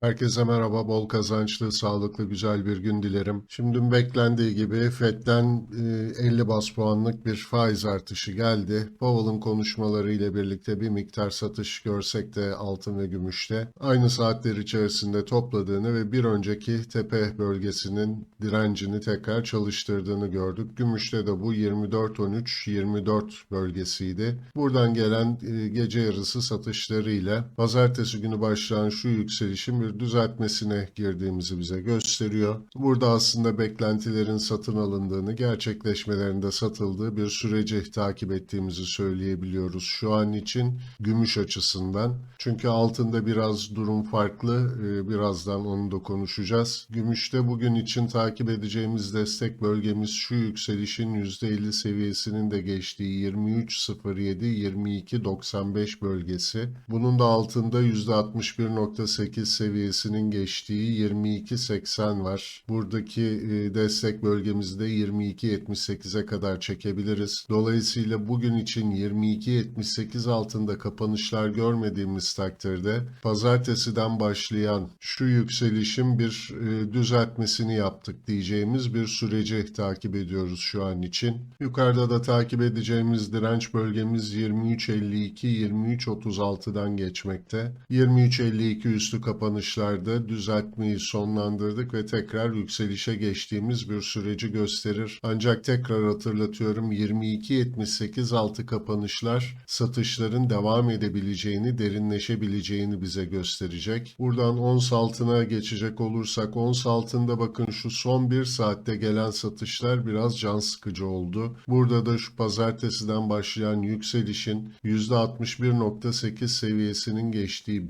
Herkese merhaba, bol kazançlı, sağlıklı, güzel bir gün dilerim. Şimdi beklendiği gibi FED'den e, 50 bas puanlık bir faiz artışı geldi. Powell'ın konuşmaları ile birlikte bir miktar satış görsek de altın ve gümüşte aynı saatler içerisinde topladığını ve bir önceki tepe bölgesinin direncini tekrar çalıştırdığını gördük. Gümüşte de bu 24-13-24 bölgesiydi. Buradan gelen e, gece yarısı satışlarıyla pazartesi günü başlayan şu yükselişin bir düzeltmesine girdiğimizi bize gösteriyor. Burada aslında beklentilerin satın alındığını, gerçekleşmelerinde satıldığı bir süreci takip ettiğimizi söyleyebiliyoruz şu an için gümüş açısından. Çünkü altında biraz durum farklı. Ee, Birazdan onu da konuşacağız. Gümüşte bugün için takip edeceğimiz destek bölgemiz şu yükselişin %50 seviyesinin de geçtiği 23.07-22.95 bölgesi. Bunun da altında %61.8 seviyesinin geçtiği 22.80 var. Buradaki e, destek bölgemizde 22.78'e kadar çekebiliriz. Dolayısıyla bugün için 22.78 altında kapanışlar görmediğimiz takdirde pazartesiden başlayan şu yükselişin bir e, düzeltmesini yaptık diyeceğimiz bir süreci takip ediyoruz şu an için. Yukarıda da takip edeceğimiz direnç bölgemiz 23.52-23.36'dan geçmekte. 23.52 üstü kapanışlarda düzeltmeyi sonlandırdık ve tekrar yükselişe geçtiğimiz bir süreci gösterir. Ancak tekrar hatırlatıyorum 22.78 altı kapanışlar satışların devam edebileceğini, derinleşebileceğini bize gösterecek. Buradan ons altına geçecek olursak ons altında bakın şu son bir saatte gelen satışlar biraz can sıkıcı oldu. Burada da şu pazartesiden başlayan yükselişin %61.8 seviyesinin geçtiği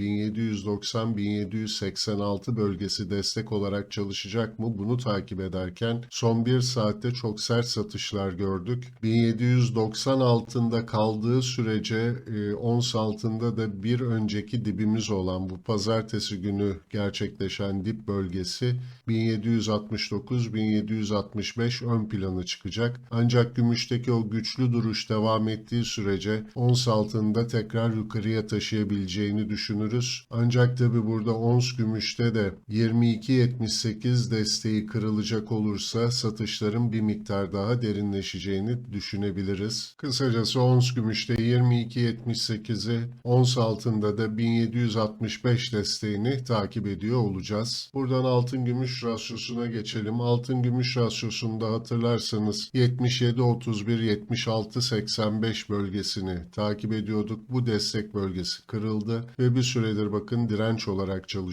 1790-1786 bölgesi destek olarak çalışacak mı? Bunu takip ederken son bir saatte çok sert satışlar gördük. 1790 altında kaldığı sürece e, ons altında da bir önceki dibimiz olan bu pazartesi günü gerçekleşen dip bölgesi 1769-1765 ön plana çıkacak. Ancak gümüşteki o güçlü duruş devam ettiği sürece ons altında tekrar yukarıya taşıyabileceğini düşünürüz. Ancak tabi burada ons gümüşte de 22.78 desteği kırılacak olursa satışların bir miktar daha derinleşeceğini düşünebiliriz. Kısacası ons gümüşte 22.78'i ons altında da 1765 desteğini takip ediyor olacağız. Buradan altın gümüş rasyosuna geçelim. Altın gümüş rasyosunda hatırlarsanız 77-31-76-85 bölgesini takip ediyorduk. Bu destek bölgesi kırıldı ve bir süredir bakın direnç olarak çalışıyor.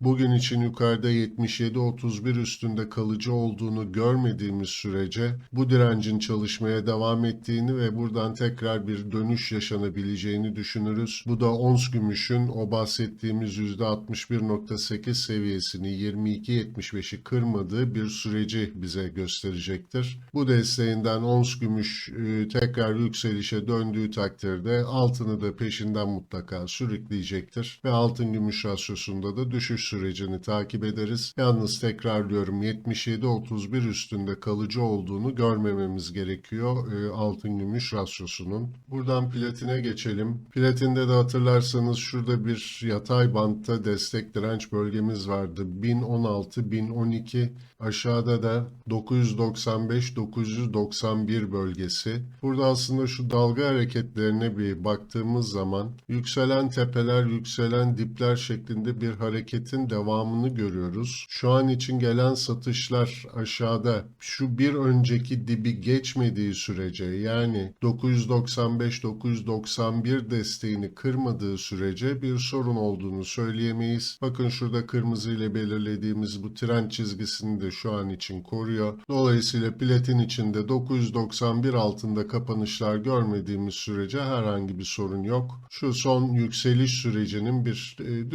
Bugün için yukarıda 77-31 üstünde kalıcı olduğunu görmediğimiz sürece bu direncin çalışmaya devam ettiğini ve buradan tekrar bir dönüş yaşanabileceğini düşünürüz. Bu da ons gümüşün o bahsettiğimiz %61.8 seviyesini 22.75'i kırmadığı bir süreci bize gösterecektir. Bu desteğinden ons gümüş e, tekrar yükselişe döndüğü takdirde altını da peşinden mutlaka sürükleyecektir ve altın gümüş rasyosunda da düşüş sürecini takip ederiz. Yalnız tekrarlıyorum 77-31 üstünde kalıcı olduğunu görmememiz gerekiyor e, altın gümüş rasyosunun. Buradan platine geçelim. Platinde de hatırlarsanız şurada bir yatay bantta destek direnç bölgemiz vardı. 1016-1012 aşağıda da 995-991 bölgesi. Burada aslında şu dalga hareketlerine bir baktığımız zaman yükselen tepeler, yükselen dipler şeklinde bir hareketin devamını görüyoruz. Şu an için gelen satışlar aşağıda şu bir önceki dibi geçmediği sürece yani 995-991 desteğini kırmadığı sürece bir sorun olduğunu söyleyemeyiz. Bakın şurada kırmızı ile belirlediğimiz bu trend çizgisini de şu an için koruyor. Dolayısıyla platin içinde 991 altında kapanışlar görmediğimiz sürece herhangi bir sorun yok. Şu son yükseliş sürecinin bir e,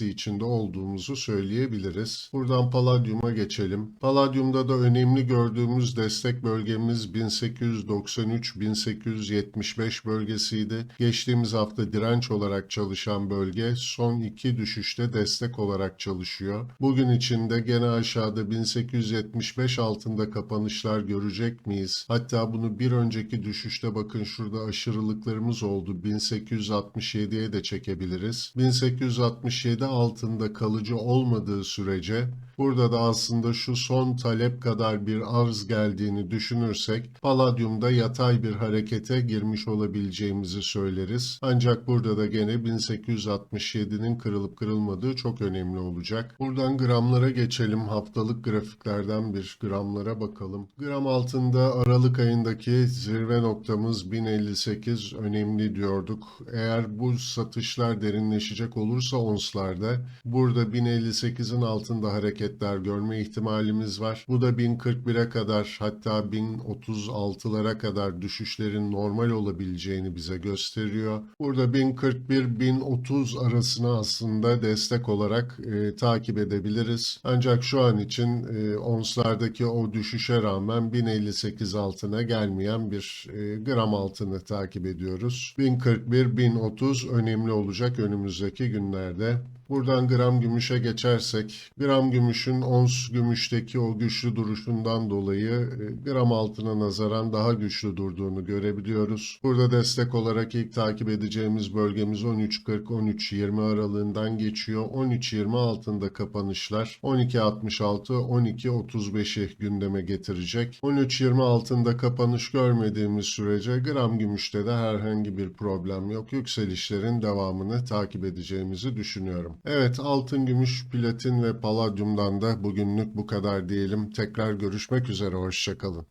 düzeltmesi içinde olduğumuzu söyleyebiliriz. Buradan paladyuma geçelim. Paladyumda da önemli gördüğümüz destek bölgemiz 1893-1875 bölgesiydi. Geçtiğimiz hafta direnç olarak çalışan bölge son iki düşüşte destek olarak çalışıyor. Bugün içinde gene aşağıda 1875 altında kapanışlar görecek miyiz? Hatta bunu bir önceki düşüşte bakın şurada aşırılıklarımız oldu. 1867'ye de çekebiliriz. 1867 altında kalıcı olmadığı sürece burada da aslında şu son talep kadar bir arz geldiğini düşünürsek paladyumda yatay bir harekete girmiş olabileceğimizi söyleriz. Ancak burada da gene 1867'nin kırılıp kırılmadığı çok önemli olacak. Buradan gramlara geçelim. Haftalık grafiklerden bir gramlara bakalım. Gram altında Aralık ayındaki zirve noktamız 1058 önemli diyorduk. Eğer bu satışlar derinleşecek olursa onslarda burada 1058'in altında hareketler görme ihtimalimiz var. Bu da 1041'e kadar hatta 1036'lara kadar düşüşlerin normal olabileceğini bize gösteriyor. Burada 1041-1030 arasını aslında destek olarak e, takip edebiliriz. Ancak şu an için e, onslardaki o düşüşe rağmen 1058 altına gelmeyen bir e, gram altını takip ediyoruz. 1041-1030 önemli olacak önümüzdeki günlerde. Buradan gram gümüşe geçersek, gram gümüşün ons gümüşteki o güçlü duruşundan dolayı e, gram altına nazaran daha güçlü durduğunu görebiliyoruz. Burada destek olarak ilk takip edeceğimiz bölgemiz 13.40-13.20 aralığından geçiyor. 13.20 altında kapanışlar 12.66-12.35'i gündeme getirecek. 13.20 altında kapanış görmediğimiz sürece gram gümüşte de herhangi bir problem yok. Yükselişlerin devamını takip edeceğimizi düşünüyorum. Evet altın, gümüş, platin ve paladyumdan da bugünlük bu kadar diyelim. Tekrar görüşmek üzere, hoşçakalın.